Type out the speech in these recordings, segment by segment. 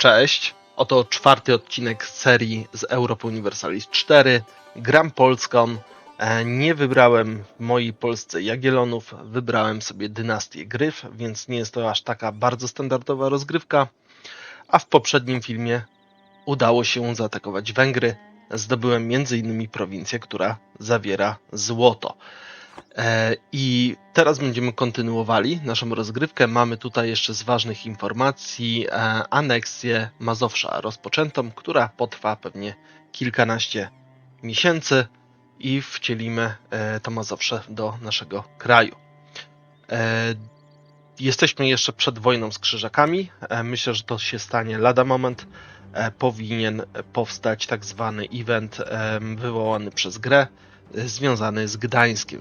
Cześć, oto czwarty odcinek serii z Europa Universalis 4. Gram Polską. E, Nie wybrałem w mojej Polsce Jagiellonów, wybrałem sobie dynastię Gryf, więc nie jest to aż taka bardzo standardowa rozgrywka. A w poprzednim filmie udało się zaatakować Węgry. Zdobyłem m.in. prowincję, która zawiera złoto. E, I teraz będziemy kontynuowali naszą rozgrywkę. Mamy tutaj jeszcze z ważnych informacji e, aneksję Mazowsza rozpoczętą, która potrwa pewnie kilkanaście miesięcy i wcielimy e, to Mazowsze do naszego kraju. Jesteśmy jeszcze przed wojną z Krzyżakami. Myślę, że to się stanie lada moment. Powinien powstać tak zwany event wywołany przez grę, związany z Gdańskiem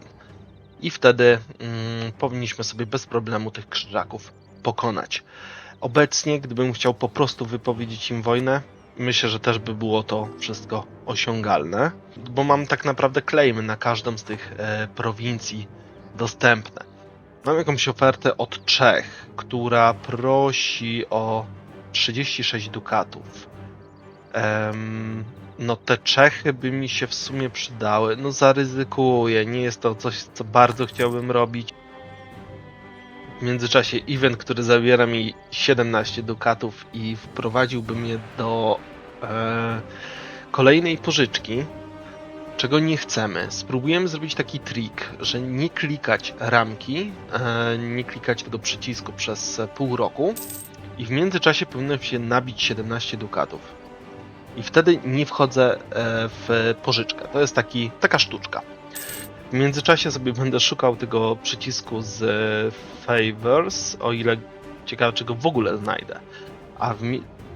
i wtedy mm, powinniśmy sobie bez problemu tych krzyżaków pokonać. Obecnie, gdybym chciał po prostu wypowiedzieć im wojnę, myślę, że też by było to wszystko osiągalne, bo mam tak naprawdę claimy na każdą z tych e, prowincji dostępne. Mam jakąś ofertę od Czech, która prosi o 36 dukatów. No te Czechy by mi się w sumie przydały. No zaryzykuję, nie jest to coś, co bardzo chciałbym robić. W międzyczasie event, który zabiera mi 17 dukatów i wprowadziłby mnie do e, kolejnej pożyczki, czego nie chcemy. Spróbujemy zrobić taki trik, że nie klikać ramki, e, nie klikać tego przycisku przez pół roku i w międzyczasie powinienem się nabić 17 dukatów i wtedy nie wchodzę e, w pożyczkę. To jest taki, taka sztuczka. W międzyczasie sobie będę szukał tego przycisku z e, Favors, o ile ciekawe, czy go w ogóle znajdę. A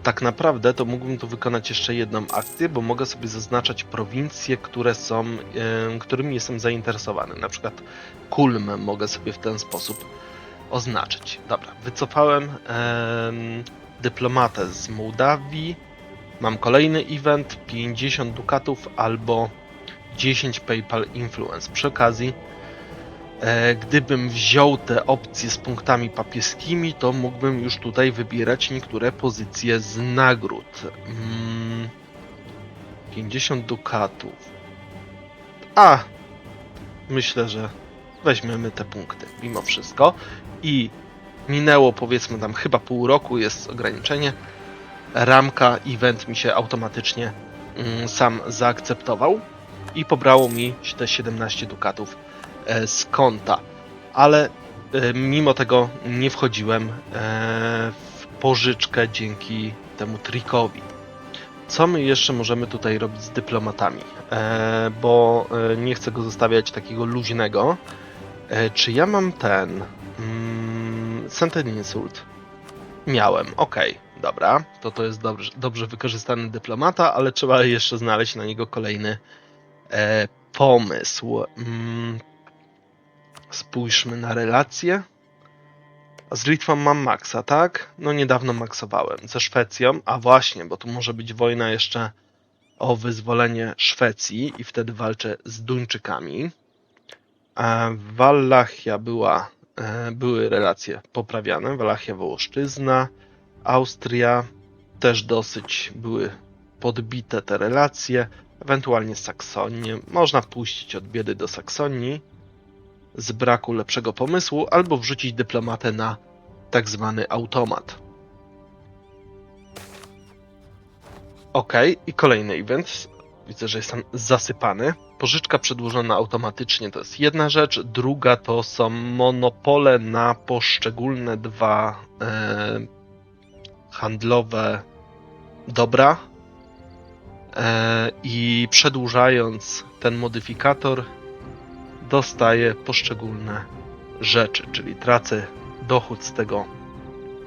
tak naprawdę to mógłbym tu wykonać jeszcze jedną akcję, bo mogę sobie zaznaczać prowincje, które są, e, którymi jestem zainteresowany. Na przykład Kulm mogę sobie w ten sposób oznaczyć. Dobra, wycofałem em, dyplomatę z Mołdawii. Mam kolejny event, 50 dukatów albo 10 PayPal Influence. Przy okazji, e, gdybym wziął te opcje z punktami papieskimi, to mógłbym już tutaj wybierać niektóre pozycje z nagród. Mm, 50 dukatów. A, myślę, że weźmiemy te punkty mimo wszystko. I minęło powiedzmy tam chyba pół roku, jest ograniczenie ramka event mi się automatycznie mm, sam zaakceptował i pobrało mi te 17 dukatów e, z konta. Ale e, mimo tego nie wchodziłem e, w pożyczkę dzięki temu trikowi. Co my jeszcze możemy tutaj robić z dyplomatami? Bo nie chcę go zostawiać takiego luźnego. Czy ja mam ten. Mm, Sentence Insult? Miałem, okej, dobra. To to jest dobrze, dobrze wykorzystany dyplomata, ale trzeba jeszcze znaleźć na niego kolejny e, pomysł. Mm, spójrzmy na relacje. Z Litwą mam maksa, tak? No niedawno maksowałem. Ze Szwecją, a właśnie, bo tu może być wojna jeszcze o wyzwolenie Szwecji i wtedy walczę z Duńczykami. A Wallachia była, e, były relacje poprawiane. Wallachia Wołoszczyzna, Austria też dosyć były podbite te relacje. Ewentualnie Saksonię. Można puścić od biedy do Saksonii z braku lepszego pomysłu, albo wrzucić dyplomatę na tak zwany automat. Ok, i kolejny event. Widzę, że jestem zasypany. Pożyczka przedłużona automatycznie to jest jedna rzecz. Druga to są monopole na poszczególne dwa e, handlowe dobra. E, I przedłużając ten modyfikator, dostaję poszczególne rzeczy, czyli tracę dochód z tego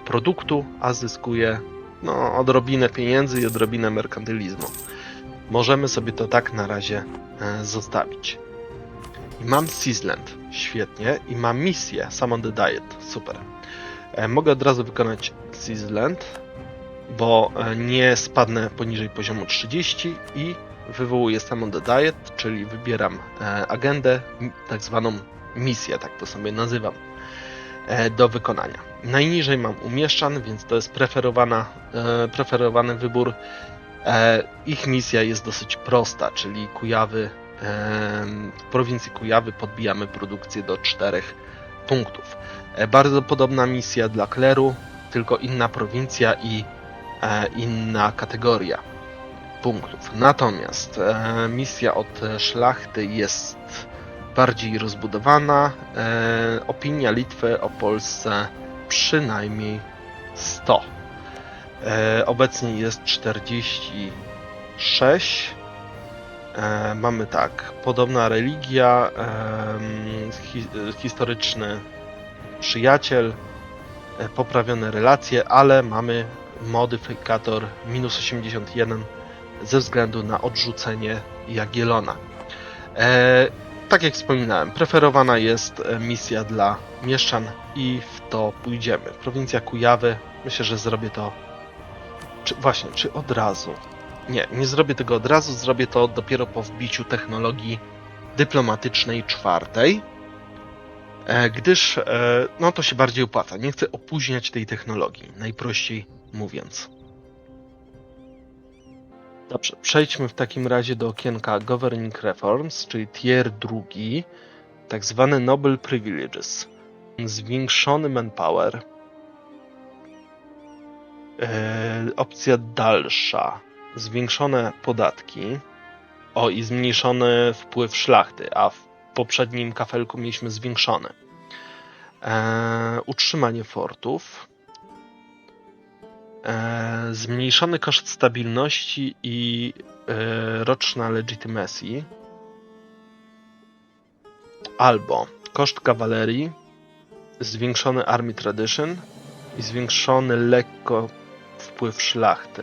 produktu, a zyskuję no, odrobinę pieniędzy i odrobinę merkantylizmu. Możemy sobie to tak na razie e, zostawić. I mam Sizzland, świetnie, i mam misję Summon the Diet, super. E, mogę od razu wykonać Sizzland, bo e, nie spadnę poniżej poziomu 30 i wywołuję Summon the Diet, czyli wybieram e, agendę, tak zwaną misję, tak to sobie nazywam. e, do wykonania. Najniżej mam umieszczan, więc to jest preferowana, preferowany wybór. Ich misja jest dosyć prosta, czyli Kujawy, w prowincji Kujawy podbijamy produkcję do czterech punktów. Bardzo podobna misja dla Kleru, tylko inna prowincja i e, inna kategoria punktów. Natomiast e, misja od e, szlachty jest bardziej rozbudowana. E, opinia Litwy o Polsce przynajmniej 100. E, obecnie jest 46. E, mamy tak, podobna religia, em, hi, historyczny przyjaciel, e, poprawione relacje, ale mamy modyfikator minus 81 ze względu na odrzucenie Jagielona. E, tak jak wspominałem, preferowana jest e, misja dla mieszczan i w to pójdziemy. Prowincja Kujawy, myślę, że zrobię to. Czy właśnie, czy od razu? Nie, nie zrobię tego od razu, zrobię to dopiero po wbiciu technologii dyplomatycznej czwartej. E, gdyż e, no to się bardziej opłaca. Nie chcę opóźniać tej technologii, najprościej mówiąc. Dobrze, przejdźmy w takim razie do okienka Governing Reforms, czyli tier drugi, tak zwany Noble Privileges. Zwiększony manpower. E, opcja dalsza. Zwiększone podatki. O, i zmniejszony wpływ szlachty, a poprzednim kafelku mieliśmy zwiększony. E, utrzymanie fortów. E, zmniejszony koszt stabilności i e, roczna legitimacy. Albo koszt kawalerii, zwiększony army tradition i zwiększony lekko wpływ szlachty.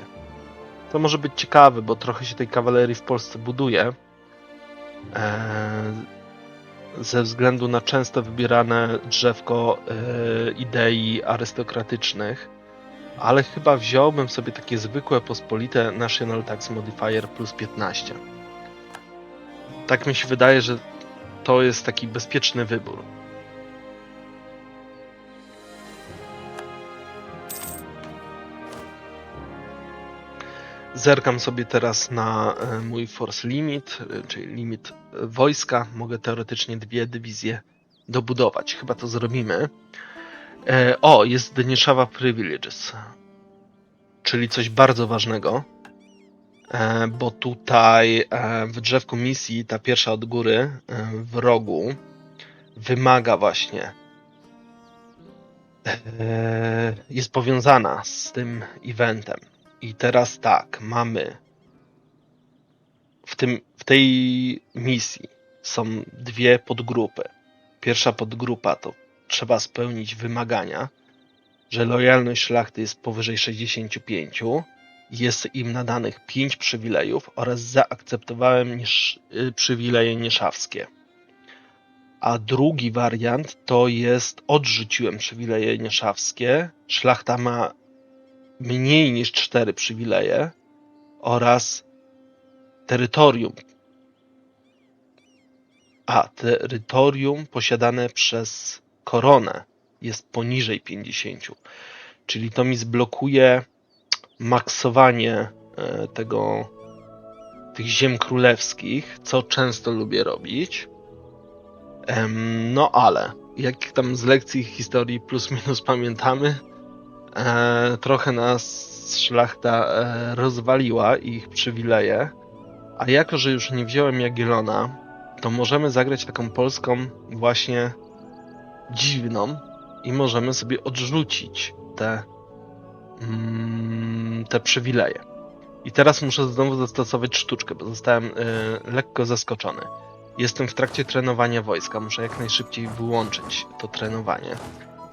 To może być ciekawe, bo trochę się tej kawalerii w Polsce buduje. E, ze względu na często wybierane drzewko e, idei arystokratycznych, ale chyba wziąłbym sobie takie zwykłe, pospolite National Tax Modifier plus 15. Tak mi się wydaje, że to jest taki bezpieczny wybór. Zerkam sobie teraz na e, mój force limit, e, czyli limit wojska. Mogę teoretycznie dwie dywizje dobudować. Chyba to zrobimy. E, o, jest Denishawa Privileges, czyli coś bardzo ważnego, bo tutaj w drzewku misji ta pierwsza od góry w rogu wymaga właśnie jest powiązana z tym eventem. I teraz tak, mamy w, tym, w tej misji są dwie podgrupy. Pierwsza podgrupa to trzeba spełnić wymagania, że lojalność szlachty jest powyżej 65, jest im nadanych 5 przywilejów oraz zaakceptowałem niż, y, przywileje nieszawskie. A drugi wariant to jest odrzuciłem przywileje nieszawskie, szlachta ma mniej niż 4 przywileje oraz terytorium. A terytorium posiadane przez koronę jest poniżej 50. Czyli to mi zblokuje maksowanie e, tego tych ziem królewskich, co często lubię robić. No ale jak tam z lekcji historii plus minus pamiętamy, e, trochę nas szlachta e, rozwaliła ich przywileje. A jako, że już nie wziąłem Jagiellona, to możemy zagrać taką polską właśnie dziwną i możemy sobie odrzucić te, mm, te przywileje. I teraz muszę znowu zastosować sztuczkę, bo zostałem y, lekko zaskoczony. Jestem w trakcie trenowania wojska, muszę jak najszybciej wyłączyć to trenowanie.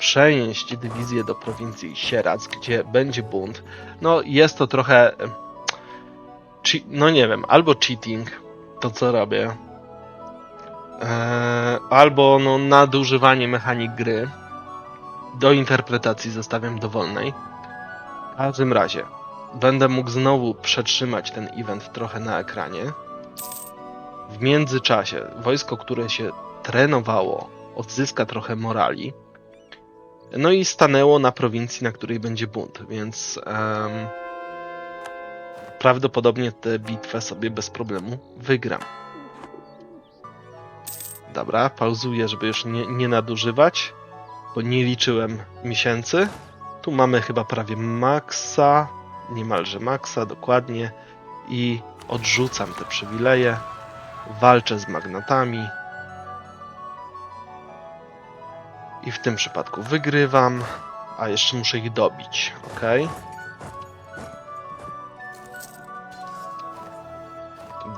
Przenieść dywizję do prowincji Sieradz, gdzie będzie bunt. No, jest to trochę. che- no nie wiem, albo cheating, to co robię, Eee, albo no, nadużywanie mechanik gry. Do interpretacji zostawiam dowolnej. W każdym razie będę mógł znowu przetrzymać ten event trochę na ekranie. W międzyczasie wojsko, które się trenowało, odzyska trochę morali. No i stanęło na prowincji, na której będzie bunt, więc em, prawdopodobnie tę bitwę sobie bez problemu wygram. Dobra, pauzuję, żeby już nie, nie nadużywać, bo nie liczyłem miesięcy. Tu mamy chyba prawie maksa, niemalże maksa, dokładnie. I odrzucam te przywileje. Walczę z magnatami. I w tym przypadku wygrywam, a jeszcze muszę ich dobić, ok?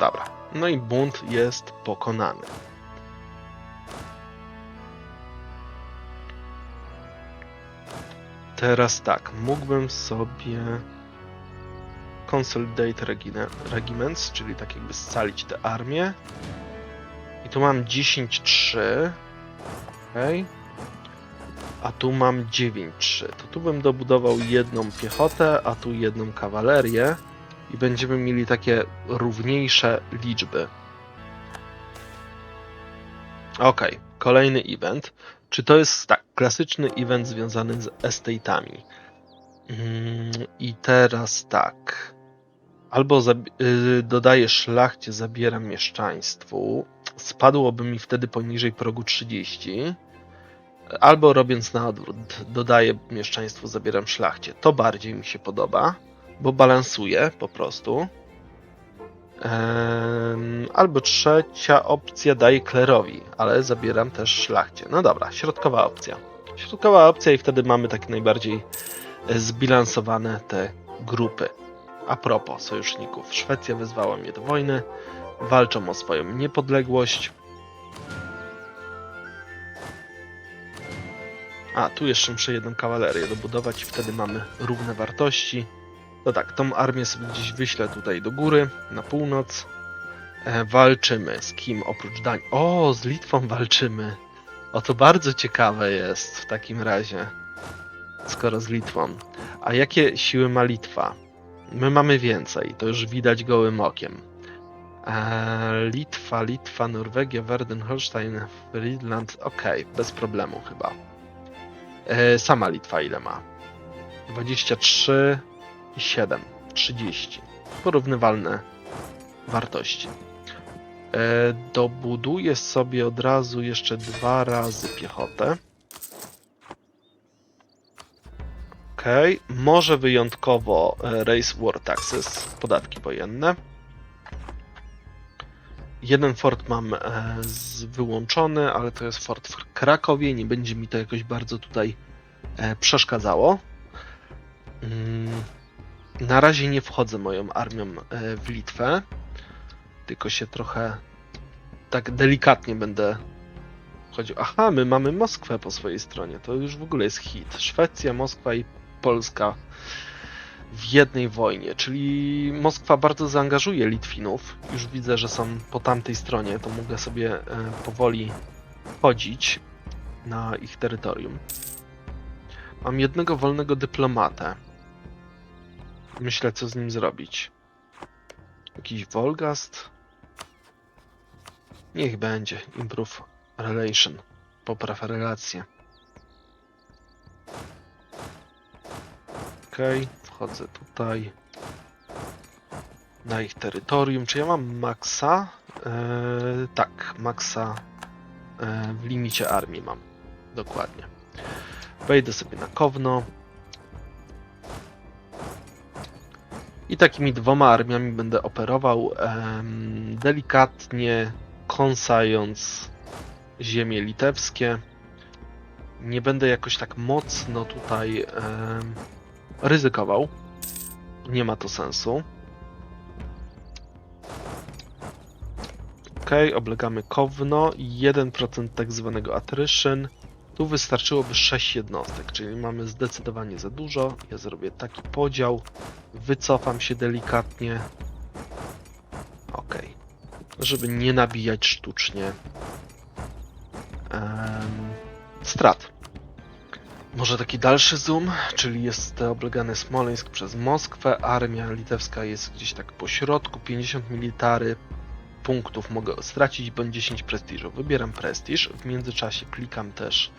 Dobra, no i bunt jest pokonany. Teraz tak, mógłbym sobie Consolidate Regiments, czyli tak jakby scalić tę armię. I tu mam 10-3. Okej. A tu mam 9-3. To tu bym dobudował jedną piechotę, a tu jedną kawalerię. I będziemy mieli takie równiejsze liczby. Okej, kolejny event. Czy to jest tak, klasyczny event związany z estate'ami? Mm, I teraz tak. Albo y, dodaję szlachcie, zabieram mieszczaństwu. Spadłoby mi wtedy poniżej progu 30. Albo robiąc na odwrót, dodaję mieszczaństwu, zabieram szlachcie. To bardziej mi się podoba, bo balansuje po prostu. Albo trzecia opcja daje klerowi, ale zabieram też szlachcie. No dobra, środkowa opcja. Środkowa opcja i wtedy mamy tak najbardziej e, zbilansowane te grupy. A propos sojuszników, Szwecja wezwała mnie do wojny, walczą o swoją niepodległość. A, tu jeszcze muszę jedną kawalerię dobudować i wtedy mamy równe wartości. No tak, tą armię sobie gdzieś wyślę tutaj do góry, na północ. E, walczymy z kim oprócz Danii? O, z Litwą walczymy. O, to bardzo ciekawe jest w takim razie. Skoro z Litwą. A jakie siły ma Litwa? My mamy więcej, to już widać gołym okiem. E, Litwa, Litwa, Norwegia, Werden, Holstein, Friedland. Okej, bez problemu chyba. E, sama Litwa ile ma? 23 i 7, 30. Porównywalne wartości. E, dobuduję sobie od razu jeszcze dwa razy piechotę. Okej, może wyjątkowo e, Race War Taxes, podatki wojenne. Jeden fort mam e, wyłączony, ale to jest fort w Krakowie, nie będzie mi to jakoś bardzo tutaj e, przeszkadzało. Mm, na razie nie wchodzę moją armią e, w Litwę, tylko się trochę tak delikatnie będę chodził. Aha, my mamy Moskwę po swojej stronie, to już w ogóle jest hit. Szwecja, Moskwa i Polska w jednej wojnie, czyli Moskwa bardzo zaangażuje Litwinów. Już widzę, że są po tamtej stronie, to mogę sobie e, powoli chodzić na ich terytorium. Mam jednego wolnego dyplomatę. Myślę, co z nim zrobić. Jakiś Volgast? Niech będzie. Improve relation. Popraw relacje. Okej, wchodzę tutaj. Na ich terytorium. Czy ja mam maksa? Eee, tak, maksa eee, w limicie armii mam. Dokładnie. Wejdę sobie na Kowno. I takimi dwoma armiami będę operował, delikatnie kąsając ziemie litewskie. Nie będę jakoś tak mocno tutaj ryzykował. Nie ma to sensu. Ok, oblegamy Kowno. 1% tak zwanego attrition. Tu wystarczyłoby 6 jednostek, czyli mamy zdecydowanie za dużo. Ja zrobię taki podział. Wycofam się delikatnie. Ok. Żeby nie nabijać sztucznie em, strat. Może taki dalszy zoom, czyli jest oblegany Smoleńsk przez Moskwę, armia litewska jest gdzieś tak po środku, 50 military punktów mogę stracić, bądź 10 prestiżu. Wybieram prestiż, w międzyczasie klikam też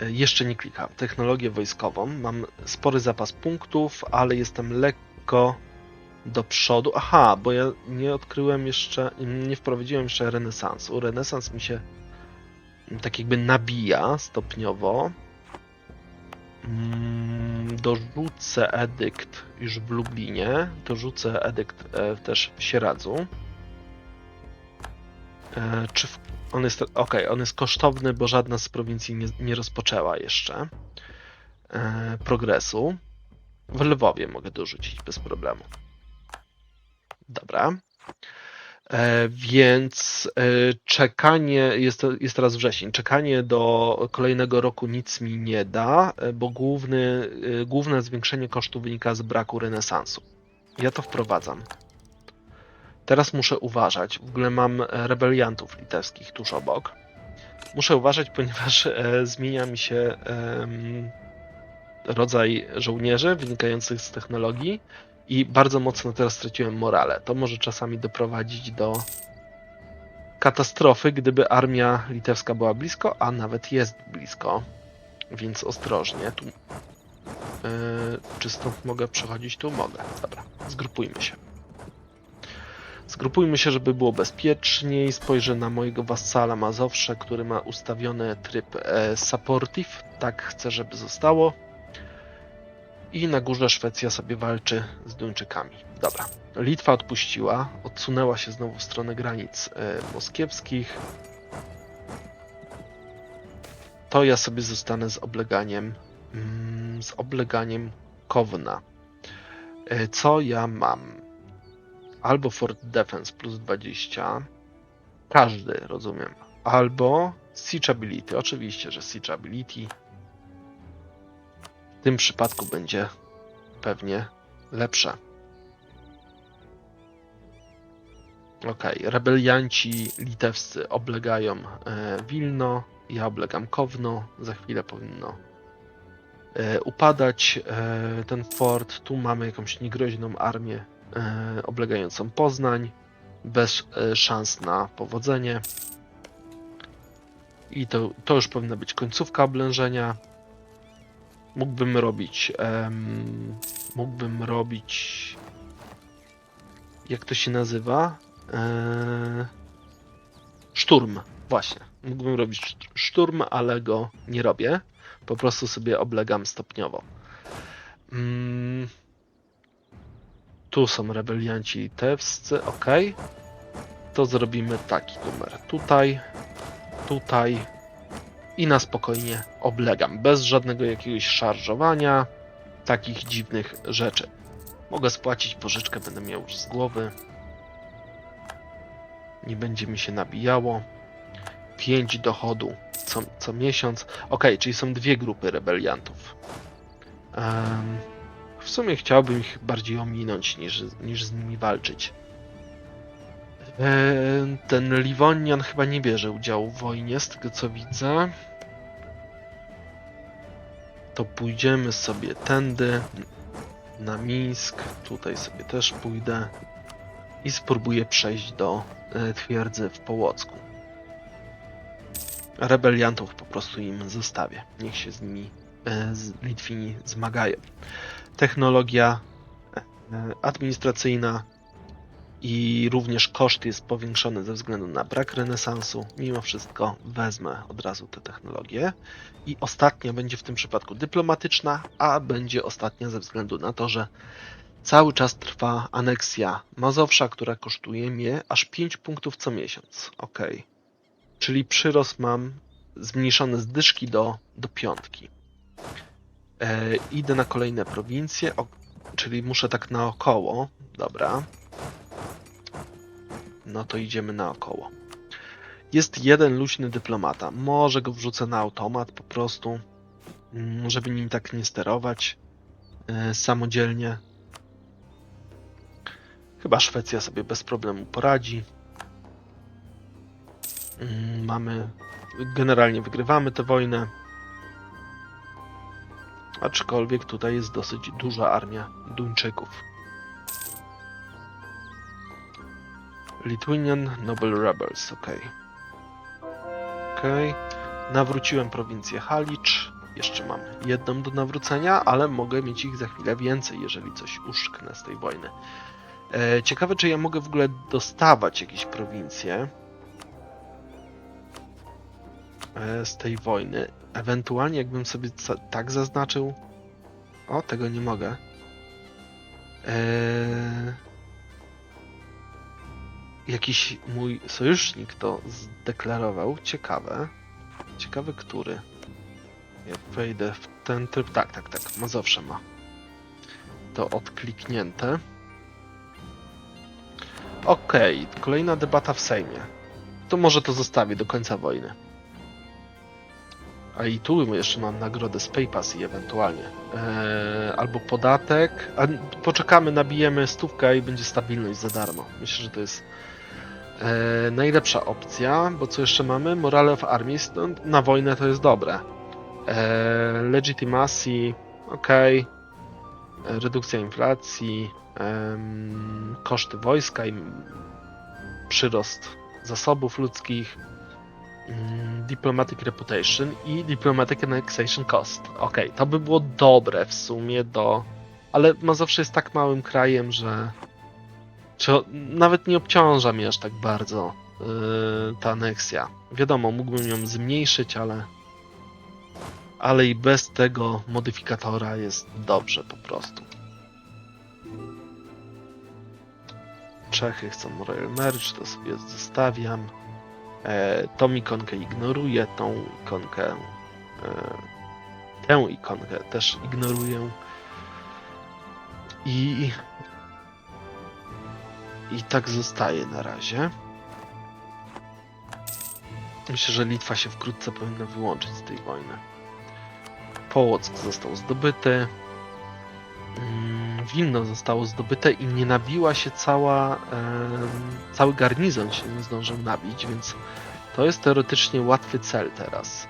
E, Jeszcze nie klikam. Technologię wojskową. Mam spory zapas punktów, ale jestem lekko do przodu. Aha, bo ja nie odkryłem jeszcze, nie wprowadziłem jeszcze renesansu. Renesans mi się tak jakby nabija stopniowo. Mm, Dorzucę edykt już w Lublinie. Dorzucę edykt e, też w Sieradzu. E, Czy w, on jest. Okej, on jest kosztowny, bo żadna z prowincji nie, nie rozpoczęła jeszcze e, progresu. W Lwowie mogę dorzucić bez problemu. Dobra. E, więc e, czekanie, jest, jest teraz wrzesień, czekanie do kolejnego roku nic mi nie da, e, bo główny, e, główne zwiększenie kosztu wynika z braku renesansu. Ja to wprowadzam. Teraz muszę uważać. W ogóle mam e, rebeliantów litewskich tuż obok. Muszę uważać, ponieważ e, zmienia mi się em, rodzaj żołnierzy wynikających z technologii i bardzo mocno teraz straciłem morale. To może czasami doprowadzić do katastrofy, gdyby armia litewska była blisko, a nawet jest blisko. Więc ostrożnie. Tu, e, czy stąd mogę przechodzić? Tu mogę. Dobra, zgrupujmy się. Zgrupujmy się, żeby było bezpieczniej. Spojrzę na mojego wassala Mazowsze, który ma ustawiony tryb e, supportive. Tak chcę, żeby zostało. I na górze Szwecja sobie walczy z Duńczykami. Dobra. Litwa odpuściła, odsunęła się znowu w stronę granic e, moskiewskich. To ja sobie zostanę z obleganiem mm, z obleganiem Kowna. E, co ja mam? Albo Fort Defense plus 20. Każdy, rozumiem. Albo Siege Ability. Oczywiście, że Siege Ability w tym przypadku będzie pewnie lepsze. Ok, rebelianci litewscy oblegają e, Wilno, ja oblegam Kowno, za chwilę powinno e, upadać e, ten fort. Tu mamy jakąś niegroźną armię oblegającą Poznań, bez szans na powodzenie. I to, to już powinna być końcówka oblężenia mógłbym robić. em, mógłbym robić. Jak to się nazywa? Eee, szturm, właśnie. Mógłbym robić szt- szturm, ale go nie robię. Po prostu sobie oblegam stopniowo. Mm, tu są rebelianci litewscy, ok. To zrobimy taki numer. Tutaj, tutaj, i na spokojnie oblegam, bez żadnego jakiegoś szarżowania, takich dziwnych rzeczy. Mogę spłacić pożyczkę, będę miał już z głowy. Nie będzie mi się nabijało. 5 dochodu co, co miesiąc. Ok, czyli są dwie grupy rebeliantów. Em, w sumie chciałbym ich bardziej ominąć niż, niż z nimi walczyć. Em, Ten Livonian chyba nie bierze udziału w wojnie, z tego co widzę to pójdziemy sobie tędy na Mińsk. Tutaj sobie też pójdę i spróbuję przejść do e, twierdzy w Połocku. Rebeliantów po prostu im zostawię. Niech się z nimi e, z Litwini zmagają. Technologia e, administracyjna i również koszt jest powiększony ze względu na brak renesansu. Mimo wszystko wezmę od razu tę technologię. I ostatnia będzie w tym przypadku dyplomatyczna, a będzie ostatnia ze względu na to, że cały czas trwa aneksja Mazowsza, która kosztuje mnie aż 5 punktów co miesiąc. Ok. Czyli przyrost mam zmniejszony z dyszki do, do piątki. E, idę na kolejne prowincje, o, czyli muszę tak naokoło. Dobra. No to idziemy naokoło. Jest jeden luźny dyplomata. Może go wrzucę na automat po prostu, mm, żeby nim tak nie sterować e, samodzielnie. Chyba Szwecja sobie bez problemu poradzi. Mm, Mamy. Generalnie wygrywamy tę wojnę. Aczkolwiek tutaj jest dosyć duża armia Duńczyków. Lithuanian Noble Rebels, ok. Ok. Nawróciłem prowincję Halicz. Jeszcze mam jedną do nawrócenia, ale mogę mieć ich za chwilę więcej, jeżeli coś uszknę z tej wojny. E, ciekawe, czy ja mogę w ogóle dostawać jakieś prowincje e, z tej wojny. Ewentualnie, jakbym sobie tak zaznaczył. O, tego nie mogę. E, jakiś mój sojusznik to zdeklarował. Ciekawe. Ciekawe, który. Jak wejdę w ten tryb. Tak, tak, tak. Mazowsze ma. To odkliknięte. Okej, kolejna debata w Sejmie. To może to zostawię do końca wojny. A i tu jeszcze mam nagrodę z PayPass i ewentualnie. Eee, albo podatek. A poczekamy, nabijemy stówkę i będzie stabilność za darmo. Myślę, że to jest eee, najlepsza opcja. Bo co jeszcze mamy? Morale of Armies. No, na wojnę to jest dobre. Eee, legitimacy. Ok. Redukcja inflacji. em, koszty wojska i przyrost zasobów ludzkich. Mm, Diplomatic Reputation i Diplomatic Annexation Cost. Okej, to by było dobre w sumie do. Ale Mazowsze jest tak małym krajem, że. Czy nawet nie obciąża mnie aż tak bardzo yy, ta aneksja. Wiadomo, mógłbym ją zmniejszyć, ale. Ale i bez tego modyfikatora jest dobrze po prostu. Czechy chcą Royal Merge, to sobie zostawiam. E, tą ikonkę ignoruję, tą ikonkę. E, tę ikonkę też ignoruję. I. I tak zostaje na razie. Myślę, że Litwa się wkrótce powinna wyłączyć z tej wojny. Połock został zdobyty. Mm, Wilno zostało zdobyte i nie nabiła się cała, cały garnizon się nie zdążył nabić, więc to jest teoretycznie łatwy cel teraz.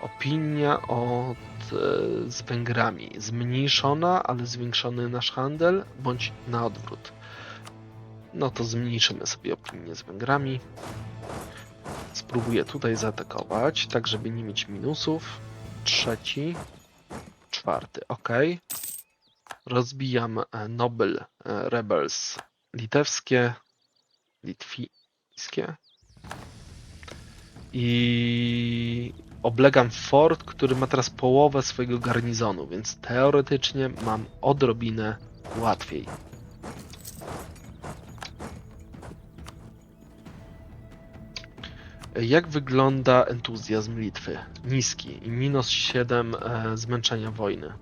Opinia od, e, z Węgrami zmniejszona, ale zwiększony nasz handel, bądź na odwrót. No to zmniejszymy sobie opinię z Węgrami. Spróbuję tutaj zaatakować, tak żeby nie mieć minusów. Trzeci, czwarty, ok. Rozbijam e, Nobel e, Rebels litewskie, litwijskie i oblegam fort, który ma teraz połowę swojego garnizonu, więc teoretycznie mam odrobinę łatwiej. Jak wygląda entuzjazm Litwy? Niski i minus 7 e, zmęczenia wojny.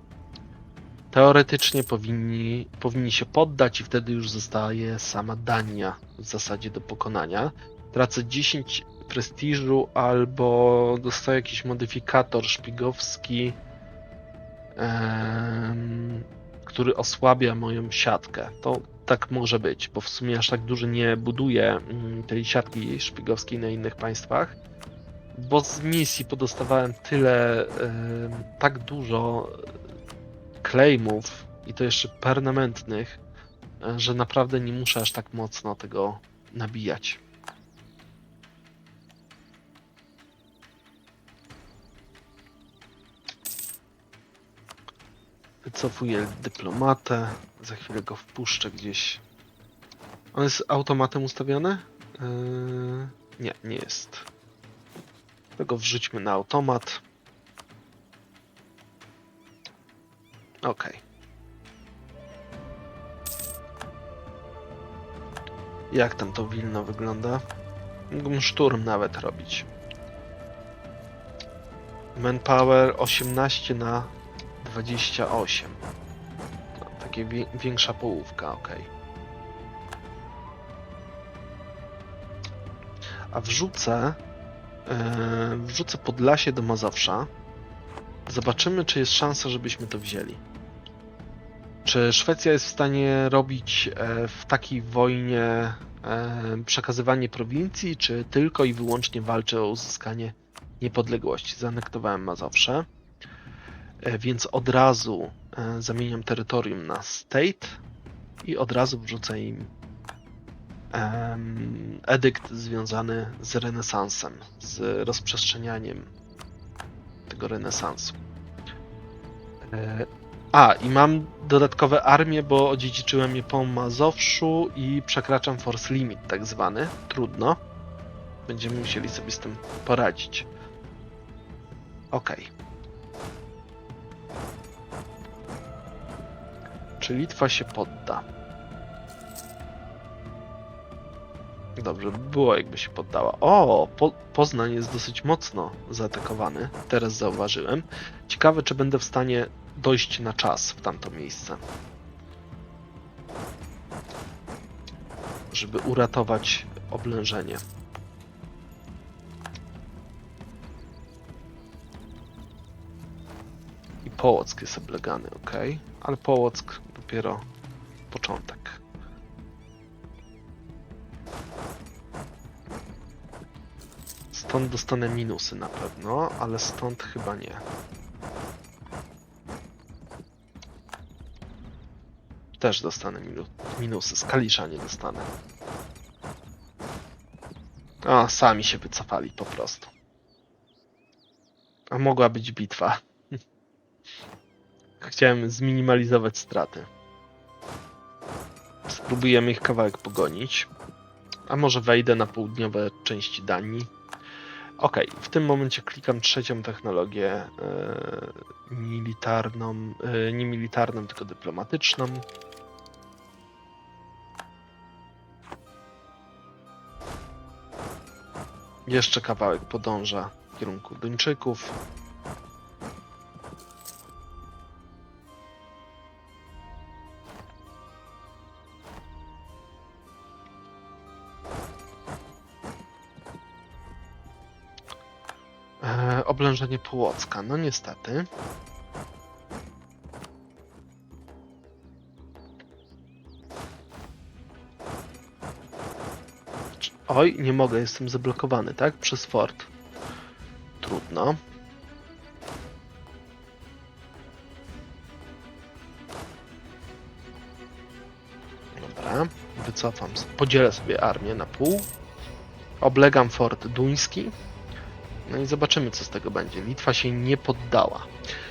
Teoretycznie powinni, powinni się poddać i wtedy już zostaje sama Dania w zasadzie do pokonania. Tracę 10 prestiżu albo dostaję jakiś modyfikator szpigowski, em, który osłabia moją siatkę. To tak może być, bo w sumie aż tak dużo nie buduję mm, tej siatki szpigowskiej na innych państwach. Bo z misji podostawałem tyle, tak dużo claimów i to jeszcze permanentnych, e, że naprawdę nie muszę aż tak mocno tego nabijać. Wycofuję dyplomatę. Za chwilę go wpuszczę gdzieś. On jest automatem ustawiony? Yy, nie, nie jest. Tego wrzućmy na automat. Okej. Jak tam to Wilno wygląda? Mógłbym szturm nawet robić. Manpower 18 na 28. No, takie większa połówka, ok. A wrzucę. Yy, wrzucę Podlasie do Mazowsza. Zobaczymy, czy jest szansa, żebyśmy to wzięli. Czy Szwecja jest w stanie robić e, w takiej wojnie e, przekazywanie prowincji, czy tylko i wyłącznie walczy o uzyskanie niepodległości? Zanektowałem Mazowsze. E, Więc od razu e, zamieniam terytorium na state i od razu wrzucę im edykt związany z renesansem, z rozprzestrzenianiem tego renesansu. E, A, i mam dodatkowe armie, bo odziedziczyłem je po Mazowszu i przekraczam force limit tak zwany. Trudno. Będziemy musieli sobie z tym poradzić. Okej. Czy Litwa się podda? Dobrze by było, jakby się poddała. O, po, Poznań jest dosyć mocno zaatakowany. Teraz zauważyłem. Ciekawe, czy będę w stanie dojść na czas w tamto miejsce. Żeby uratować oblężenie. I Połock jest oblegany, ok? Ale Połock dopiero początek. Stąd dostanę minusy na pewno, ale stąd chyba nie. Też dostanę minu minusy. Z Kalisza nie dostanę. A, sami się wycofali po prostu. A mogła być bitwa. Chciałem zminimalizować straty. Spróbujemy ich kawałek pogonić. A może wejdę na południowe części Danii. Ok, w tym momencie klikam trzecią technologię e, militarną, e, nie militarną, tylko dyplomatyczną. Jeszcze kawałek podąża w kierunku Duńczyków. E, oblężenie Półocka, no niestety. Oj, nie mogę, jestem zablokowany, tak? Przez fort. Trudno. Dobra, wycofam, podzielę sobie armię na pół. Oblegam fort duński. No i zobaczymy, co z tego będzie. Litwa się nie poddała.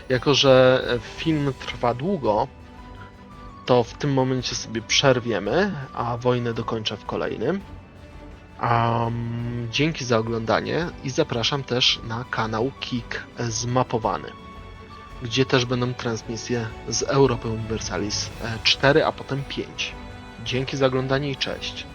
Jako, że film trwa długo, to w tym momencie sobie przerwiemy, a wojnę dokończę w kolejnym. Um, dzięki za oglądanie i zapraszam też na kanał Kik Zmapowany, gdzie też będą transmisje z Europy Universalis e, 4, a potem 5. Dzięki za oglądanie i cześć.